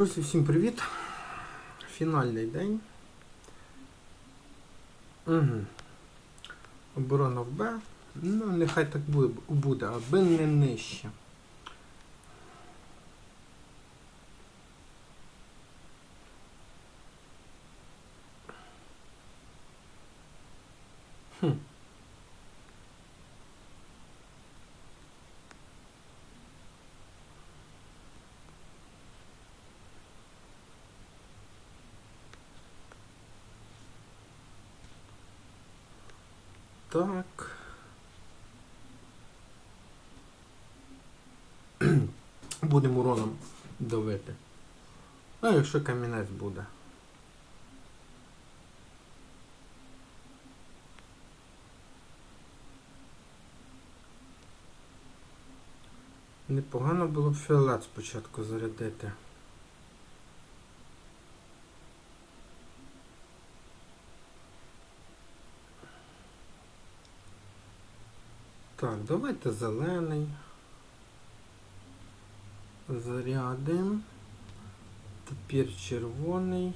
Друзі, всім привіт! Фінальний день. Угу. Оборона в Б. Ну, нехай так бу- буде, аби не нижче. Так. Будемо уроном давити. А якщо камінець буде. Непогано було б фіолет спочатку зарядити. Так, давайте зелений. Зарядим. Тепер червоний.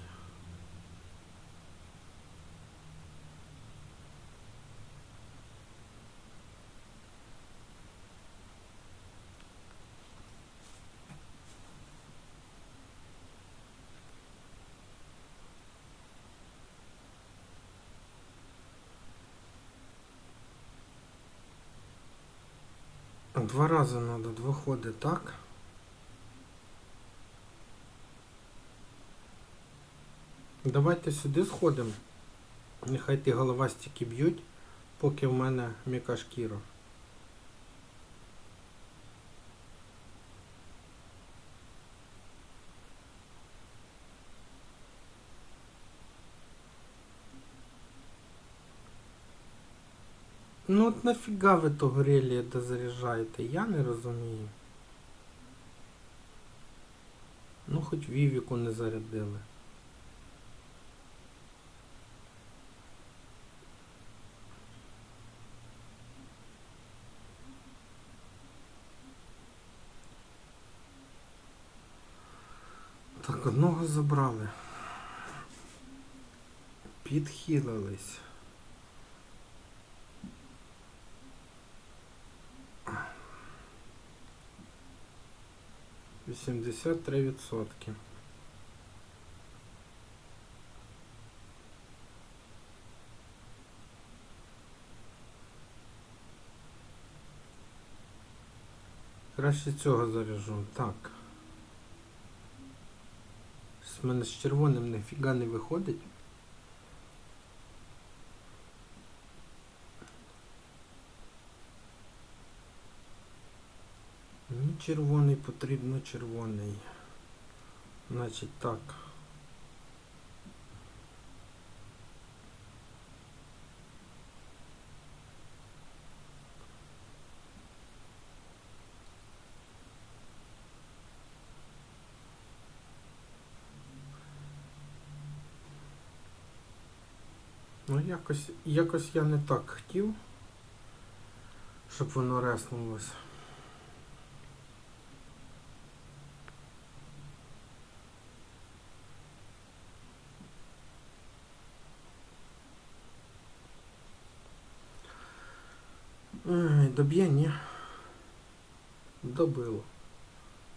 Два рази надо, два ходи, так? Давайте сюди сходимо. Нехай ті головастики б'ють, поки в мене м'яка шкіра. Ну от нафіга ви того релія дозаряджаєте? Я не розумію. Ну хоч Вівіку не зарядили. Так, одного забрали. Підхилились. Вісімдесят три відсотки. Краще цього заряжу. Так. З мене з червоним ніфіга не виходить. Червоний потрібно червоний. Значить так. Ну якось, якось я не так хотів, щоб воно реснулося. Ай, доб'є, ні. Добило.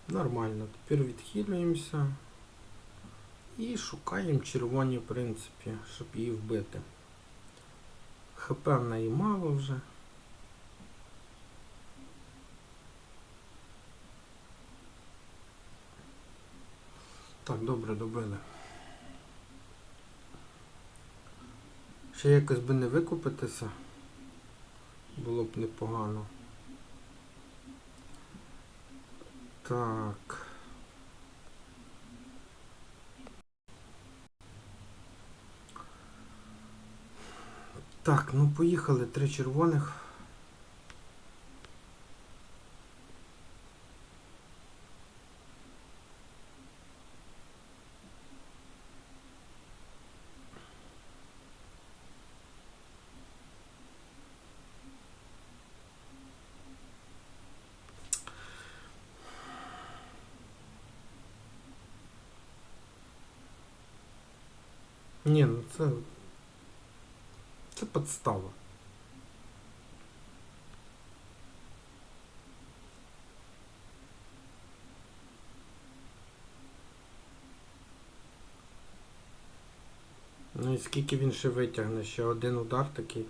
Нормально. Тепер відхилюємося. І шукаємо червоні, в принципі, щоб її вбити. ХП в неї мало вже. Так, добре добили. Ще якось би не викупитися. Було б непогано. Так. Так, ну поїхали. Три червоних. Ні, ну це. Це підстава. Ну і скільки він ще витягне? Ще один удар такий.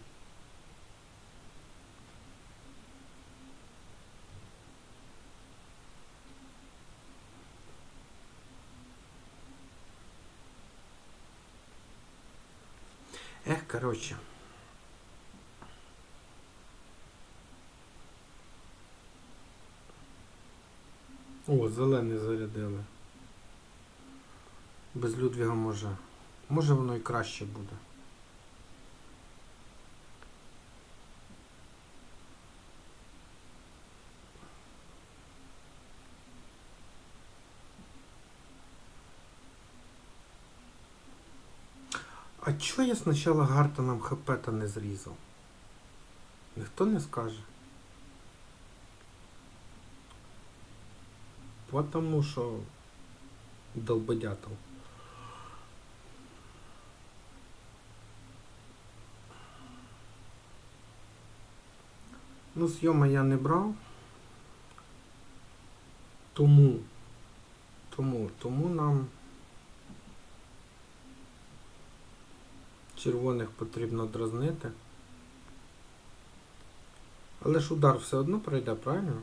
Ех, короче. О, зелений зарядили. Без Людвіга може. Може воно і краще буде. А чого я спочатку Гартоном хп-то не зрізав? Ніхто не скаже. Потому що долбодятел. Ну, зйома я не брав. Тому, тому, тому нам червоних потрібно дразнити. Але ж удар все одно пройде, правильно?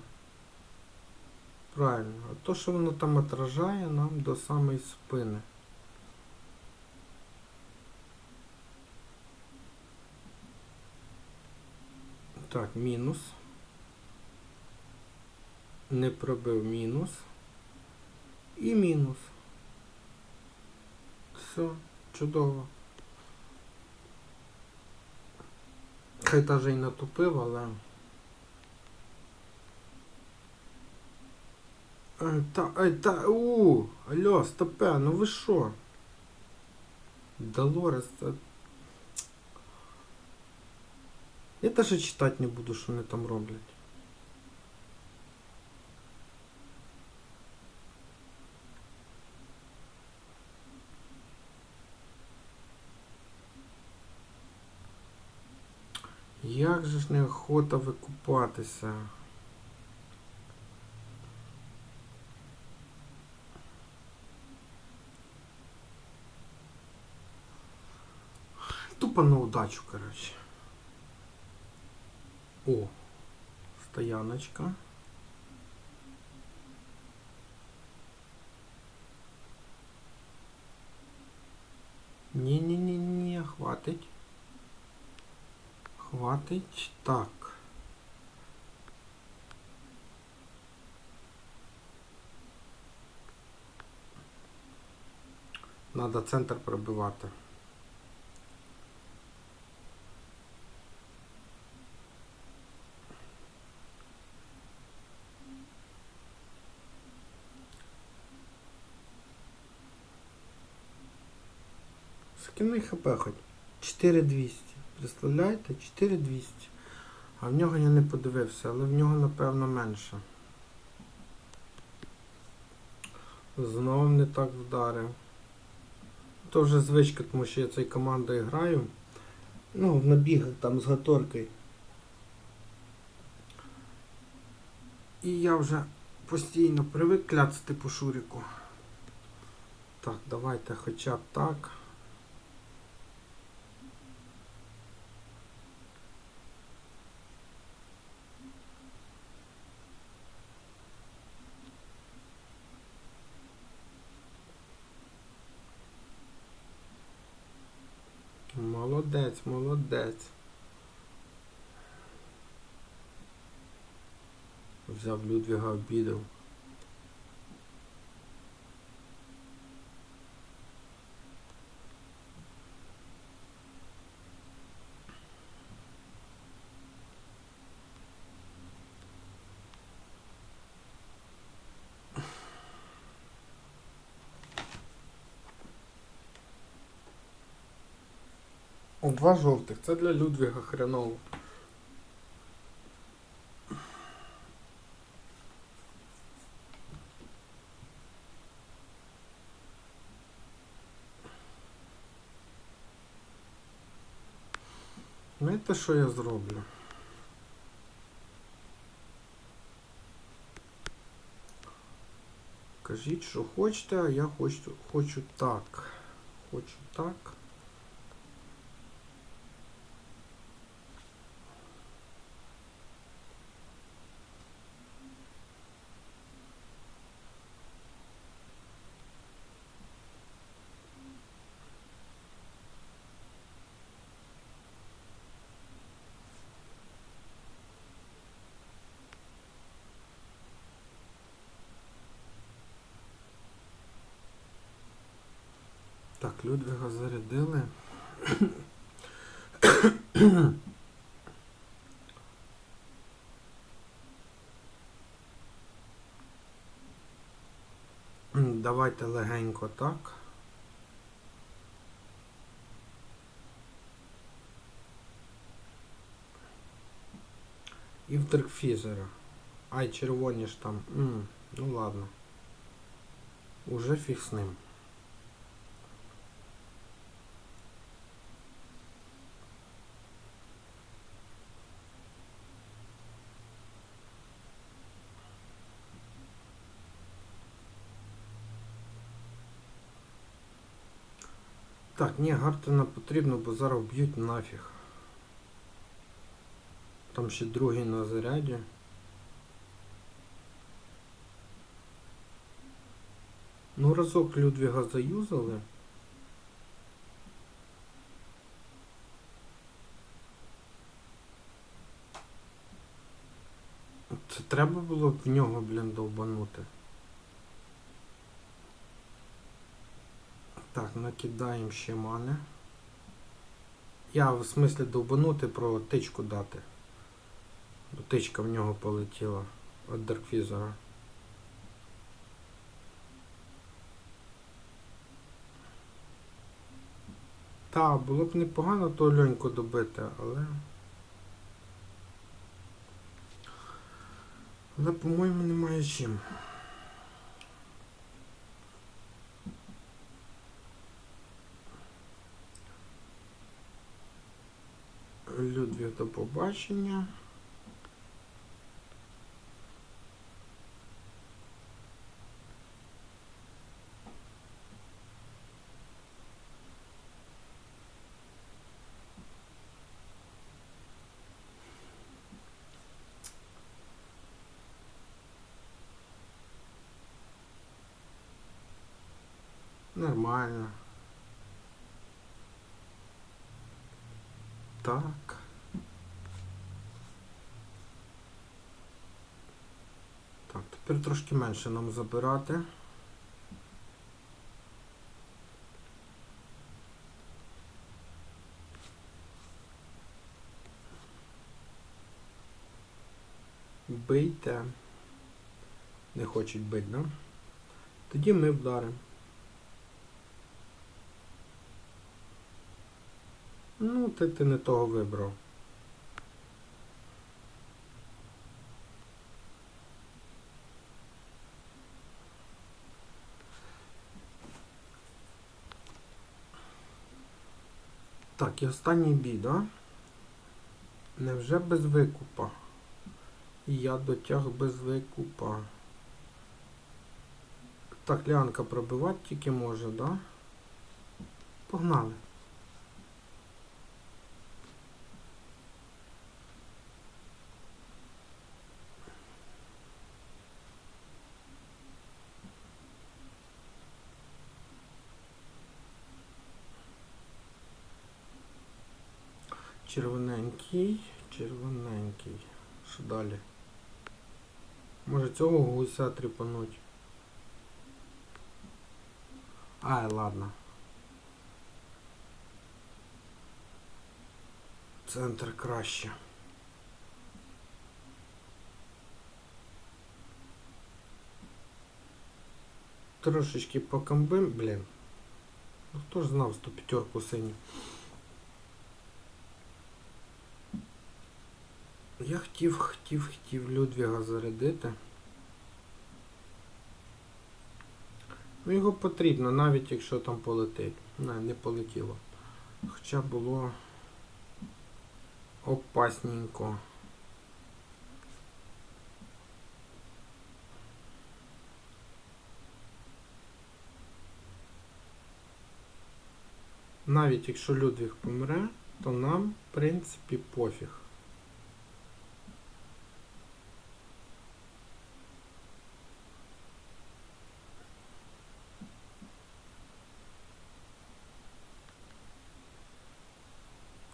Правильно. А то, що воно там отражає нам до самої спини. Так, мінус. Не пробив мінус. І мінус. Все, чудово. Даже й натупив, але... Та, ай, та, у, алло, стопе, ну ви що? Долорес, це... Я теж читати не буду, що вони там роблять. Як же ж неохота викупатися? Тупо на удачу, короче. О, стояночка. Ні-ні-ні-ні, хватить. Хватить. Так. Надо центр пробивати. Скини хп хоч. 4200. Представляєте? 4200. А в нього я не подивився, але в нього напевно менше. Знову не так вдарив. То вже звичка, тому що я цією командою граю. Ну, в набігах там з гаторкою. І я вже постійно привик кляцати по шуріку. Так, давайте хоча б так. Молодець, молодець. Взяв Людвіга обідав. О, два жовтих. Це для Людвіга хреново. Знаєте, що я зроблю? Кажіть, що хочете, а я хочу, хочу так. Хочу так. Так, Людвига зарядили. Давайте легенько так. І в Деркфізера. Ай, червоні ж там. М, ну ладно. Уже фіг з ним. Так, ні, Гартена потрібно, бо зараз вб'ють нафіг. Там ще другий на заряді. Ну, разок Людвіга заюзали. Це треба було б в нього, блін, довбанути. Так, накидаємо ще мани. Я в смислі довбанути про тичку дати. Тичка в нього полетіла від Дарквізора. Та, було б непогано то льоньку добити, але. Але, по-моєму, немає чим. Людвіг до побачення. Нормально. Так. Так, тепер трошки менше нам забирати. Бийте. Не хочуть бити, да? Тоді ми вдаримо. Ну, ти, ти не того вибрав. Так, і останній бій, да? Невже без викупа? Я дотяг без викупа. Так, лянка пробивати тільки може, да? Погнали. Червоненький, червоненький. Що далі? Може цього гуся тріпануть? Ай, ладно. Центр краще. Трошечки покомбим, блін. Ну хто ж знав 105 синю? Я хотів, хотів, хотів Людвіга зарядити. Ну його потрібно, навіть якщо там полетить. Не, не полетіло. Хоча було Опасненько. Навіть якщо Людвіг помре, то нам, в принципі, пофіг.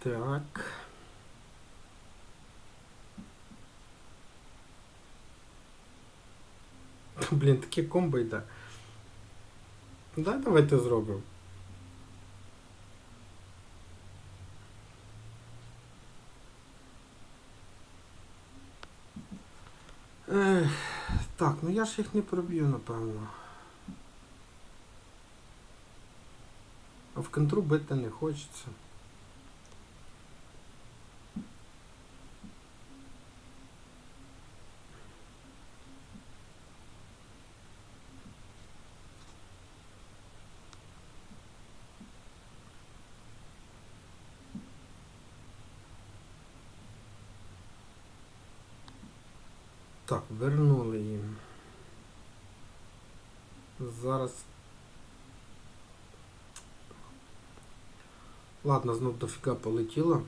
Так. Блін, таке комбо йде. Да, давайте зробимо. Ех, так, ну я ж їх не проб'ю, напевно. А в контру бити не хочеться. Так, вернули їм. Зараз. Ладно, знов дофіга полетіло.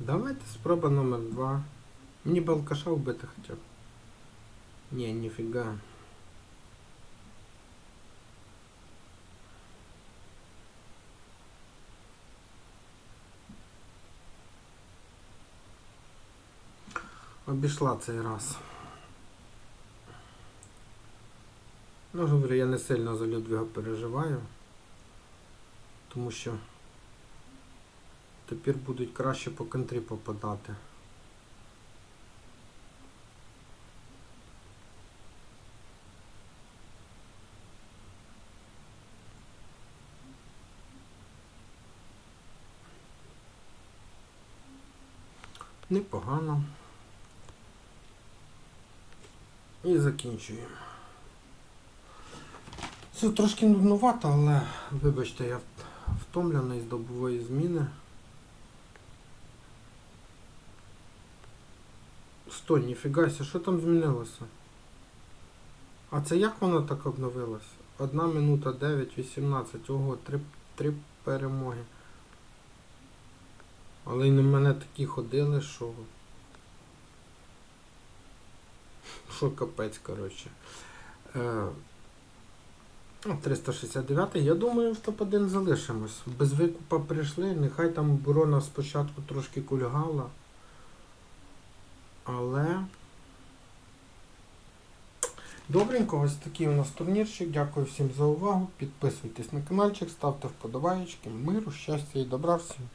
Давайте спроба номер два. Мені би алкаша вбити хоча б. Ні, ніфіга. Обійшла цей раз. Ну, говорю, я не сильно за Людвіга переживаю, тому що тепер будуть краще по контрі попадати. Непогано. І закінчуємо. Це трошки нуднувато, але вибачте, я втомлений з добової зміни. Стой, ніфігася, що там змінилося? А це як воно так обновилося? Одна минута 9.18. Ого, три, три перемоги. Але й на мене такі ходили, що. Що капець, коротше. Е, ну, 369 я думаю, в топ-1 залишимось. Без викупа прийшли, нехай там оборона спочатку трошки кульгала. Але. Добренько, ось такий у нас турнірчик. Дякую всім за увагу. Підписуйтесь на каналчик, ставте вподобайки. Миру, щастя і добра всім.